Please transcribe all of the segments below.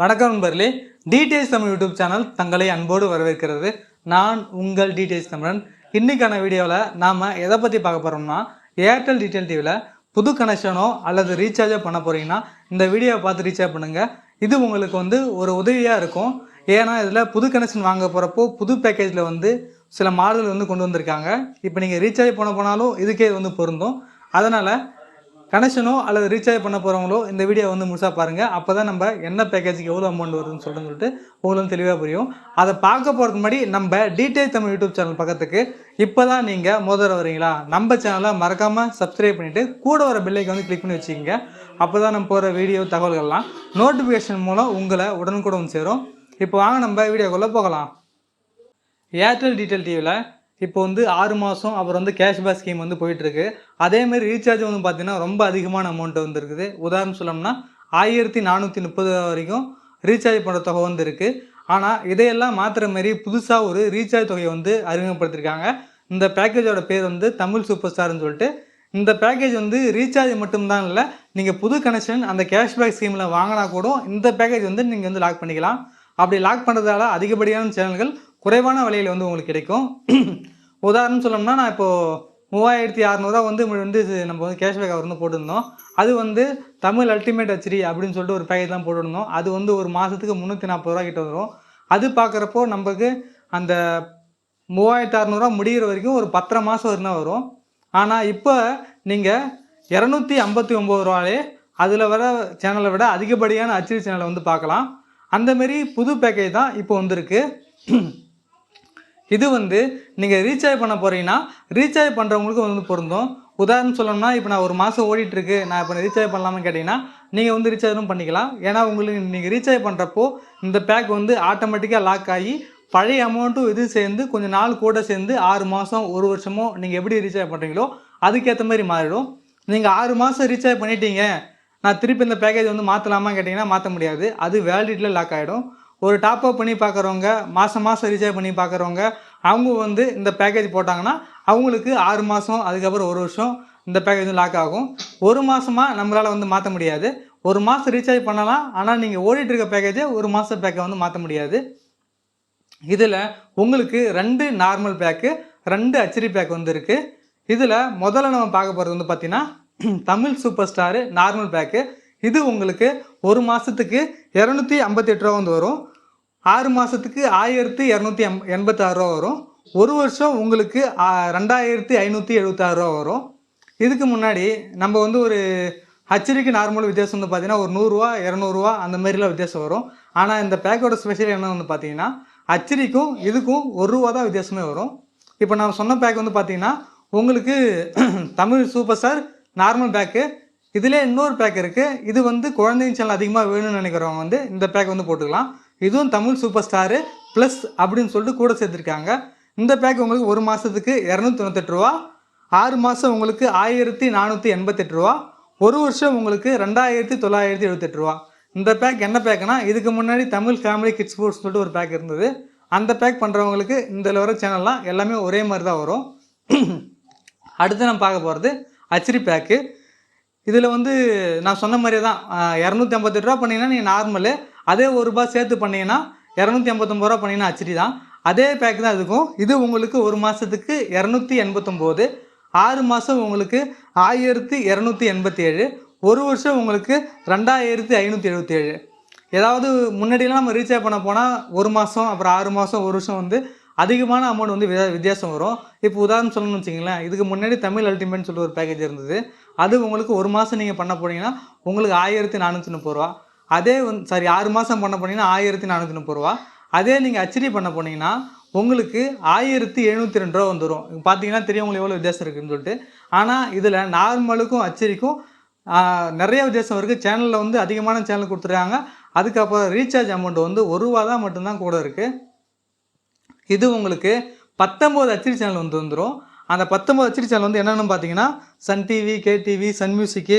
வணக்கம் நண்பர்களே. TDS Tamil YouTube channel தங்களை அன்போடு வரவேற்கிறது. நான் உங்கள் டிடிஎஸ் தமிழன். இன்றைக்கான வீடியோவில் நாம் எதை பற்றி பார்க்க போகிறோம்னா ஏர்டெல் டீட்டெயில் டிவியில் புது கனெக்ஷனோ அல்லது ரீசார்ஜோ பண்ண போகிறீங்கன்னா இந்த வீடியோவை பார்த்து ரீசார்ஜ் பண்ணுங்கள் இது உங்களுக்கு வந்து ஒரு உதவியாக இருக்கும். ஏன்னா இதில் புது கனெக்ஷன் வாங்க போகிறப்போ புது பேக்கேஜில் வந்து சில மாறுதல் வந்து கொண்டு வந்திருக்காங்க. இப்போ நீங்கள் ரீசார்ஜ் பண்ண போனாலும் இதுக்கே இது வந்து பொருந்தும். அதனால் கனெக்ஷனோ அல்லது ரீசார்ஜ் பண்ண போகிறவங்களோ இந்த வீடியோ வந்து முழுசாக பாருங்கள் அப்போ தான் நம்ம என்ன பேக்கேஜுக்கு எவ்வளோ அமௌண்ட் வருதுன்னு சொல்லிட்டு சொல்லிட்டு உங்களுக்கு தெளிவாக புரியும். அதை பார்க்க போகிறதுக்கு முன்னாடி நம்ம டீடைல் தமிழ் யூடியூப் சேனல் பக்கத்துக்கு இப்போ தான் நீங்கள் மோதல் வரீங்களா நம்ம சேனலை மறக்காமல் சப்ஸ்கிரைப் பண்ணிவிட்டு கூட வர பில்லைக்கு வந்து கிளிக் பண்ணி வச்சுக்கோங்க. அப்போ தான் நம்ம போகிற வீடியோ தகவல்கள்லாம் நோட்டிஃபிகேஷன் மூலம் உங்களை உடனுக்குடன் சேரும். இப்போ வாங்க நம்ம வீடியோக்குள்ளே போகலாம். ஏர்டெல் டீட்டெயில் டிவியில் இப்போ வந்து ஆறு மாதம் அப்புறம் வந்து கேஷ்பேக் ஸ்கீம் வந்து போயிட்டுருக்கு. அதேமாரி ரீசார்ஜ் வந்து பார்த்தீங்கன்னா ரொம்ப அதிகமான அமௌண்ட் வந்துருக்குது உதாரணம் சொல்லணும்னா ஆயிரத்தி நானூற்றி முப்பது வரைக்கும் ரீசார்ஜ் பண்ணுற தொகை வந்து இருக்குது ஆனால் இதையெல்லாம் மாற்றுற மாரி புதுசாக ஒரு ரீசார்ஜ் தொகையை வந்து அறிமுகப்படுத்தியிருக்காங்க இந்த பேக்கேஜோட பேர் வந்து தமிழ் சூப்பர் ஸ்டார்னு சொல்லிட்டு. இந்த பேக்கேஜ் வந்து ரீசார்ஜ் மட்டும்தான் இல்லை நீங்கள் புது கனெக்ஷன் அந்த கேஷ்பேக் ஸ்கீமில் வாங்கினா கூட இந்த பேக்கேஜ் வந்து நீங்கள் வந்து லாக் பண்ணிக்கலாம். அப்படி லாக் பண்ணுறதால அதிகப்படியான சேனல்கள் குறைவான விலையில் வந்து உங்களுக்கு கிடைக்கும். உதாரணம் சொல்லணும்னா நான் இப்போது மூவாயிரத்தி அறநூறுவா வந்து வந்து நம்ம வந்து கேஷ்பேக் அவர் வந்து போட்டிருந்தோம். அது வந்து தமிழ் அல்டிமேட் அச்சரி அப்படின்னு சொல்லிட்டு ஒரு பேக்கேஜ் தான் போட்டிருந்தோம். அது வந்து ஒரு மாதத்துக்கு முந்நூற்றி நாற்பது ரூபா கிட்ட வரும். அது பார்க்குறப்போ நமக்கு அந்த மூவாயிரத்தி அறநூறுவா முடிகிற வரைக்கும் ஒரு பத்தரை மாதம் இருந்தால் வரும். ஆனால் இப்போ நீங்கள் இரநூத்தி ஐம்பத்தி ஒம்பது ரூபாலே அதில் வர சேனலை விட அதிகப்படியான அச்சரி சேனலை வந்து பார்க்கலாம் அந்தமாரி புது பேக்கேஜ் தான் இப்போ வந்திருக்கு. இது வந்து நீங்கள் ரீசார்ஜ் பண்ண போகிறீங்கன்னா ரீசார்ஜ் பண்ணுறவங்களுக்கு வந்து பொருந்தும். உதாரணம் சொல்லணும்னா இப்போ நான் ஒரு மாதம் ஓடிட்டுருக்கு நான் இப்போ ரீசார்ஜ் பண்ணலாம்னு கேட்டிங்கன்னா நீங்கள் வந்து ரீசார்ஜும் பண்ணிக்கலாம். ஏன்னா உங்களுக்கு நீங்கள் ரீசார்ஜ் பண்ணுறப்போ இந்த பேக் வந்து ஆட்டோமேட்டிக்காக லாக் ஆகி பழைய அமௌண்ட்டும் இது சேர்ந்து கொஞ்சம் நாள் கூட சேர்ந்து ஆறு மாதம் ஒரு வருஷமோ நீங்கள் எப்படி ரீசார்ஜ் பண்ணுறீங்களோ அதுக்கேற்ற மாதிரி மாறிடும். நீங்கள் ஆறு மாதம் ரீசார்ஜ் பண்ணிட்டீங்க நான் திருப்பி இந்த பேக்கேஜ் வந்து மாற்றலாமா கேட்டிங்கன்னா மாற்ற முடியாது. அது வேலிடிட்டியில் லாக் ஆகிடும் ஒரு டாப் அப் பண்ணி பார்க்குறவங்க மாதம் மாதம் ரீசார்ஜ் பண்ணி பார்க்குறவங்க அவங்க வந்து இந்த பேக்கேஜ் போட்டாங்கன்னா அவங்களுக்கு ஆறு மாதம் அதுக்கப்புறம் ஒரு வருஷம் இந்த பேக்கேஜ் வந்து லாக் ஆகும். ஒரு மாதமாக நம்மளால் வந்து மாற்ற முடியாது. ஒரு மாதம் ரீசார்ஜ் பண்ணலாம் ஆனால் நீங்கள் ஓடிட்டு இருக்க பேக்கேஜை ஒரு மாதம் பேக்கை வந்து மாற்ற முடியாது. இதில் உங்களுக்கு ரெண்டு நார்மல் பேக்கு ரெண்டு அச்சரி பேக் வந்து இருக்குது இதில் முதல்ல நம்ம பார்க்க போகிறது வந்து பார்த்திங்கன்னா Tamil super star normal pack இது உங்களுக்கு ஒரு மாதத்துக்கு இரநூத்தி ஐம்பத்தி எட்டு ரூபா வந்து வரும். ஆறு மாதத்துக்கு ஆயிரத்தி இரநூத்தி எம் எண்பத்தாறு ரூபா வரும். ஒரு வருஷம் உங்களுக்கு ரெண்டாயிரத்தி ஐநூற்றி எழுபத்தாறு ரூபா வரும். இதுக்கு முன்னாடி நம்ம வந்து ஒரு ஹச்சரிக்கு நார்மல் வித்தியாசம் வந்து பார்த்தீங்கன்னா ஒரு நூறுரூவா இரநூறுவா அந்த மாதிரிலாம் வித்தியாசம் வரும். ஆனால் இந்த பேக்கோட ஸ்பெஷல் என்ன வந்து பார்த்தீங்கன்னா ஹச்சரிக்கும் இதுக்கும் ஒரு ரூபா தான் வித்தியாசமே வரும். இப்போ நான் சொன்ன பேக் வந்து பார்த்தீங்கன்னா உங்களுக்கு Tamil super star normal pack இதிலே இன்னொரு பேக் இருக்குது இது வந்து குழந்தைங்க சேனல் அதிகமாக வேணும்னு நினைக்கிறவங்க வந்து இந்த பேக் வந்து போட்டுக்கலாம். இதுவும் தமிழ் சூப்பர் ஸ்டாரு ப்ளஸ் அப்படின்னு சொல்லிட்டு கூட சேர்த்துருக்காங்க. இந்த பேக் உங்களுக்கு ஒரு மாதத்துக்கு இரநூத்தி தொண்ணூத்தெட்டு ரூபா ஆறு மாதம் உங்களுக்கு ஆயிரத்தி நானூற்றி எண்பத்தெட்டு ரூபா ஒரு வருஷம் உங்களுக்கு ரெண்டாயிரத்தி தொள்ளாயிரத்தி எழுபத்தெட்டு ரூபா. இந்த பேக் என்ன பேக்னா இதுக்கு முன்னாடி தமிழ் ஃபேமிலி கிட்ஸ் ஸ்போர்ட்ஸ் சொல்லிட்டு ஒரு பேக் இருந்தது. அந்த பேக் பண்ணுறவங்களுக்கு இந்த வர சேனல்லாம் எல்லாமே ஒரே மாதிரி தான் வரும். அடுத்து நம்ம பார்க்க போகிறது அச்சரி பேக்கு இதில் வந்து நான் சொன்ன மாதிரியே தான் இரநூத்தி ஐம்பத்தெட்டு ரூபா பண்ணிங்கன்னா நீங்கள் நார்மலு அதே ஒரு ரூபா சேர்த்து பண்ணீங்கன்னா இரநூத்தி ஐம்பத்தொம்பது ரூபா பண்ணிங்கன்னா அச்சடி தான். அதே பேக் தான் இருக்கும் இது உங்களுக்கு ஒரு மாதத்துக்கு இரநூத்தி எண்பத்தொம்போது ஆறு மாதம் உங்களுக்கு ஆயிரத்தி இரநூத்தி எண்பத்தி ஏழு ஒரு வருஷம் உங்களுக்கு ரெண்டாயிரத்தி ஐநூற்றி எழுபத்தேழு ஏதாவது முன்னாடியெல்லாம் நம்ம ரீசார்ஜ் பண்ண போனால் ஒரு மாதம் அப்புறம் ஆறு மாதம் ஒரு வருஷம் வந்து அதிகமான அமௌண்ட் வந்து வித்தியா- வித்தியாசம் வரும். இப்போ உதாரணம் சொல்லணும்னு வச்சிங்களேன் இதுக்கு முன்னாடி தமிழ் அல்டிமேட்னு சொல்லி ஒரு பேக்கேஜ் இருந்தது. அது உங்களுக்கு ஒரு மாதம் நீங்கள் பண்ண போனீங்கன்னா உங்களுக்கு ஆயிரத்தி நானூற்றி முப்பது ரூபா. அதே வந்து சாரி ஆறு மாதம் பண்ண போனீங்கன்னா ஆயிரத்தி நானூற்றி முப்பது ரூபா. அதே நீங்கள் ஹச்டி பண்ண போனீங்கன்னா உங்களுக்கு ஆயிரத்தி எழுநூற்றி ரெண்டு ரூபா வந்துடும் பார்த்தீங்கன்னா தெரியும் உங்களுக்கு எவ்வளோ வித்தியாசம் இருக்குதுன்னு சொல்லிட்டு. ஆனால் இதில் நார்மலுக்கும் அச்சரிக்கும் நிறைய வித்தியாசம் இருக்குது சேனலில் வந்து அதிகமான சேனல் கொடுத்துருக்காங்க. அதுக்கப்புறம் ரீசார்ஜ் அமௌண்ட் வந்து ஒரு ரூபா தான் மட்டும்தான் கூட இருக்குது இது உங்களுக்கு பத்தொம்போது அச்சடி சேனல் வந்து வந்துடும் அந்த பத்தொம்போது அச்சடி சேனல் வந்து என்னென்னு பார்த்தீங்கன்னா Sun TV KTV Sun music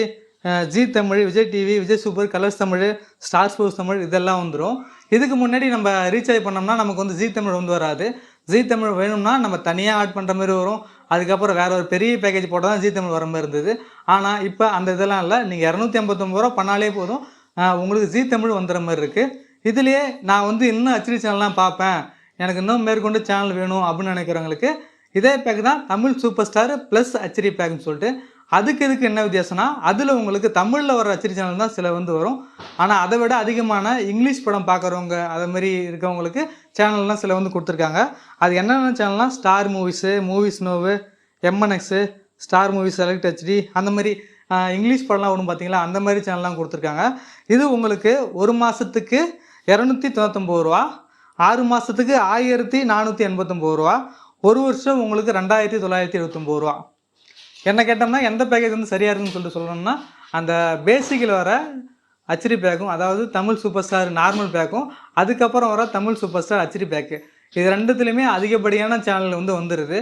Zee Tamil Vijay TV Vijay Super Colors Tamil Star Sports Tamil இதெல்லாம் வந்துடும் இதுக்கு முன்னாடி நம்ம ரீசார்ஜ் பண்ணோம்னா நமக்கு வந்து ஜீ தமிழ் வந்து வராது. ஜீ தமிழ் வேணும்னா நம்ம தனியாக ஆட் பண்ணுற மாதிரி வரும். அதுக்கப்புறம் வேற ஒரு பெரிய பேக்கேஜ் போட்டால் தான் ஜீ தமிழ் வர மாதிரி இருந்தது. ஆனால் இப்போ அந்த இதெல்லாம் இல்லை. நீங்கள் இரநூத்தி ஐம்பத்தொம்பது ரூபா பண்ணாலே போதும். உங்களுக்கு ஜீ தமிழ் வந்துடுற மாதிரி இருக்குது இதுலேயே நான் வந்து இன்னும் அச்சடி சேனல்லாம் பார்ப்பேன். எனக்கு இன்னும் மேற்கொண்டு சேனல் வேணும் அப்படின்னு நினைக்கிறவங்களுக்கு இதே பேக் தான் Tamil super star plus HD பேக்னு சொல்லிட்டு அதுக்கு இதுக்கு என்ன வித்தியாசம்னா அதில் உங்களுக்கு தமிழில் வர அச்சரி சேனல் தான் சில வந்து வரும். ஆனால் அதை விட அதிகமான இங்கிலீஷ் படம் பார்க்குறவங்க அது மாதிரி இருக்கவங்களுக்கு சேனல்லாம் சில வந்து கொடுத்துருக்காங்க. அது என்னென்ன சேனல்னால் Star Movies Movies Now MNX Star Movies Select HD அந்த மாதிரி இங்கிலீஷ் படம்லாம் ஒன்றும் பார்த்தீங்களா அந்த மாதிரி சேனல்லாம் கொடுத்துருக்காங்க. இது உங்களுக்கு ஒரு மாதத்துக்கு இரநூத்தி தொண்ணூத்தொம்பது ரூபா ஆறு மாதத்துக்கு ஆயிரத்தி நானூற்றி எண்பத்தொம்பது ரூபா ஒரு வருஷம் உங்களுக்கு ரெண்டாயிரத்தி தொள்ளாயிரத்தி எழுபத்தொம்பது ரூபா. என்ன கேட்டோம்னா எந்த பேக்கேஜ் வந்து சரியாக இருக்குன்னு சொல்லிட்டு சொல்லணும்னா அந்த பேசிக்கில் வர அச்சரி பேக்கும் அதாவது தமிழ் சூப்பர் ஸ்டார் நார்மல் பேக்கும் அதுக்கப்புறம் வர Tamil super star HD pack இது ரெண்டுத்துலேயுமே அதிகப்படியான சேனல் வந்து வந்துடுது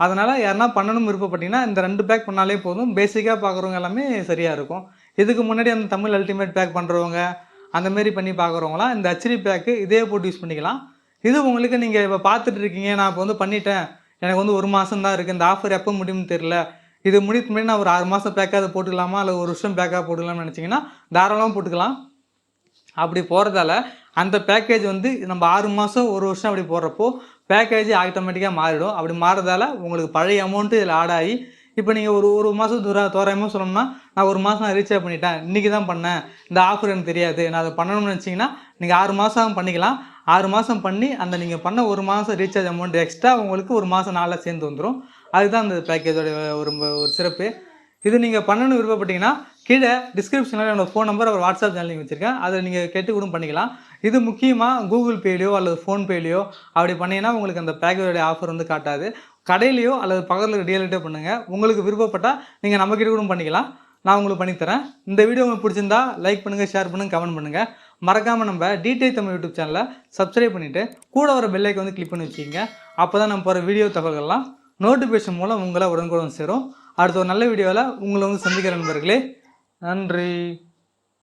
அதனால் யாருன்னா பண்ணணும் விருப்பப்பட்டிங்கன்னா இந்த ரெண்டு பேக் பண்ணாலே போதும். பேசிக்காக பார்க்குறவங்க எல்லாமே சரியாக இருக்கும். இதுக்கு முன்னாடி அந்த தமிழ் அல்டிமேட் பேக் பண்ணுறவங்க அந்தமாரி பண்ணி பார்க்குறவங்களாம் இந்த அச்சரி பேக்கு இதே போட்டு யூஸ் பண்ணிக்கலாம். இது உங்களுக்கு நீங்கள் இப்போ பார்த்துட்டு இருக்கீங்க நான் இப்போ வந்து பண்ணிட்டேன். எனக்கு வந்து ஒரு மாதம் தான் இருக்குது இந்த ஆஃபர் எப்போ முடியும்னு தெரில இது முடித்து முன்னாடி நான் ஒரு ஆறு மாதம் பேக்காக போட்டுக்கலாமா? இல்லை ஒரு வருஷம் பேக்காக போட்டுக்கலாம்னு நினச்சிங்கன்னா தாராளமாக போட்டுக்கலாம். அப்படி போகிறதால அந்த பேக்கேஜ் வந்து நம்ம ஆறு மாதம் ஒரு வருஷம் அப்படி போடுறப்போ பேக்கேஜ் ஆட்டோமேட்டிக்காக மாறிடும். அப்படி மாறதால உங்களுக்கு பழைய அமௌண்ட்டு இதில் ஆட் ஆகி இப்போ நீங்கள் ஒரு ஒரு மாதம் தூர தோராயமாக சொல்லணும்னா நான் ஒரு மாதம் நான் ரீசார்ஜ் பண்ணிட்டேன். இன்றைக்கி தான் பண்ணேன். இந்த ஆஃபர் எனக்கு தெரியாது. நான் அதை பண்ணணும்னு நினச்சிங்கன்னா நீங்கள் ஆறு மாதம் பண்ணிக்கலாம். ஆறு மாதம் பண்ணி அந்த நீங்கள் பண்ண ஒரு மாதம் ரீசார்ஜ் அமௌண்ட் எக்ஸ்ட்ரா உங்களுக்கு ஒரு மாதம் நாளில் சேர்ந்து வந்துடும் அதுதான் அந்த பேக்கேஜோட ஒரு ஒரு சிறப்பு. இது நீங்கள் பண்ணணும்னு விருப்பப்பட்டீங்கன்னா கீழே டிஸ்கிரிப்ஷனில் என்னோட ஃபோன் நம்பர் ஒரு வாட்ஸ்அப் சேனல் வச்சுருக்கேன். அதை நீங்கள் கேட்டு கூட பண்ணிக்கலாம். இது முக்கியமாக கூகுள் பேலையோ அல்லது ஃபோன்பேலையோ அப்படி பண்ணீங்கன்னா உங்களுக்கு அந்த பேக்கேஜோடைய ஆஃபர் வந்து காட்டாது. கடையிலையோ அல்லது பக்கத்தில் ரியலிட்டோ பண்ணுங்கள் உங்களுக்கு விருப்பப்பட்டால் நீங்கள் நம்மக்கிட்ட கூட பண்ணிக்கலாம். நான் உங்களுக்கு பண்ணித்தரேன் இந்த வீடியோ உங்களுக்கு பிடிச்சிருந்தா லைக் பண்ணுங்கள் ஷேர் பண்ணுங்கள் கமெண்ட் பண்ணுங்கள் மறக்காமல் நம்ம டிடிஐ தமிழ் யூடியூப் சேனலை சப்ஸ்கிரைப் பண்ணிவிட்டு கூட வர பெல்லைக்கு வந்து கிளிக் பண்ணி வச்சுக்கோங்க. அப்போ தான் நம்ம போகிற வீடியோ தகவல்கள்லாம் நோட்டிஃபிகேஷன் மூலம் உங்களை உடனுக்குடன் சேரும். அடுத்த ஒரு நல்ல வீடியோவில் உங்களை வந்து சந்திக்கிற நண்பர்களே. நன்றி.